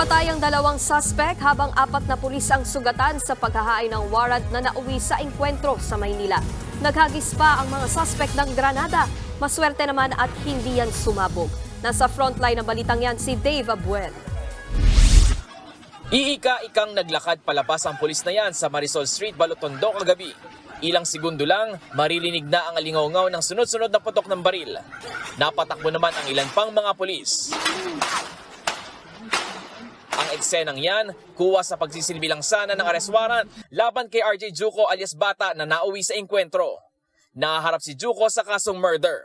Napatay ang dalawang suspect habang apat na pulis ang sugatan sa paghahain ng warrant na nauwi sa engkwentro sa Maynila. Naghagis pa ang mga suspect ng granada. Maswerte naman at hindi yan sumabog. Nasa frontline ng balitang yan si Dave Abuel. Iika-ikang naglakad palabas ang pulis na yan sa Marisol Street, Balotondo kagabi. Ilang segundo lang, maririnig na ang alingaw ng sunod-sunod na putok ng baril. Napatakbo naman ang ilan pang mga pulis. Ang eksenang yan, kuha sa pagsisilbilang sana ng arrest laban kay RJ Juco alias Bata na nauwi sa engkwentro. Naharap si Juco sa kasong murder.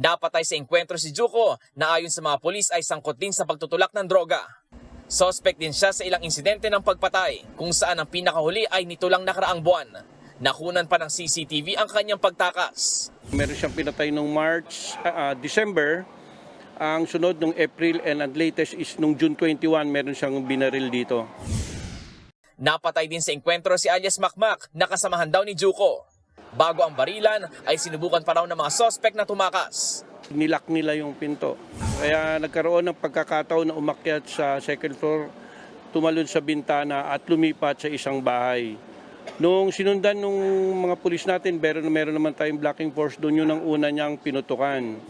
Napatay sa engkwentro si Juco na ayon sa mga pulis ay sangkot din sa pagtutulak ng droga. Suspect din siya sa ilang insidente ng pagpatay kung saan ang pinakahuli ay nito lang nakaraang buwan. Nakunan pa ng CCTV ang kanyang pagtakas. Meron siyang pinatay nung March, ah, December. Ang sunod nung April and ang latest is nung June 21, meron siyang binaril dito. Napatay din sa engkwentro si alias Makmak na kasamahan daw ni Juco. Bago ang barilan ay sinubukan pa raw ng mga suspect na tumakas. Nilak nila yung pinto. Kaya nagkaroon ng pagkakataon na umakyat sa second floor, tumalon sa bintana at lumipat sa isang bahay. Nung sinundan nung mga pulis natin, meron, meron naman tayong blocking force, doon yun ang una niyang pinutukan.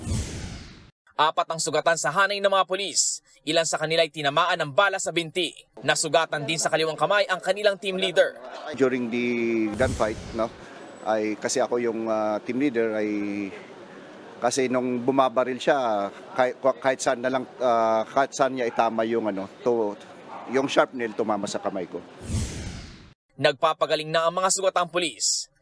Apat ang sugatan sa hanay ng mga pulis. Ilan sa kanila ay tinamaan ng bala sa binti. Nasugatan din sa kaliwang kamay ang kanilang team leader. during the gunfight no ay kasi ako yung ah, team leader ay kasi nung bumabaril siya kahit, kahit saan na lang ah, kahit saan niya itama yung ano to yung sharp nail tumama sa kamay ko Nagpapagaling na ang mga sugatang pulis.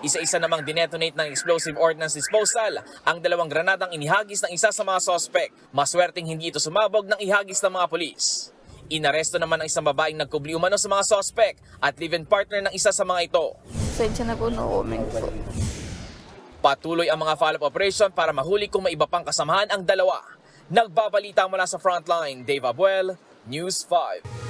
Isa-isa namang dinetonate ng explosive ordnance disposal ang dalawang granadang inihagis ng isa sa mga sospek. Maswerteng hindi ito sumabog ng ihagis ng mga pulis. Inaresto naman ang isang babaeng nagkubli umano sa mga sospek at live-in partner ng isa sa mga ito. Sensya na po no comment po. Patuloy ang mga follow-up operation para mahuli kung may iba pang kasamahan ang dalawa. Nagbabalita mula sa frontline, Dave Abuel, News 5.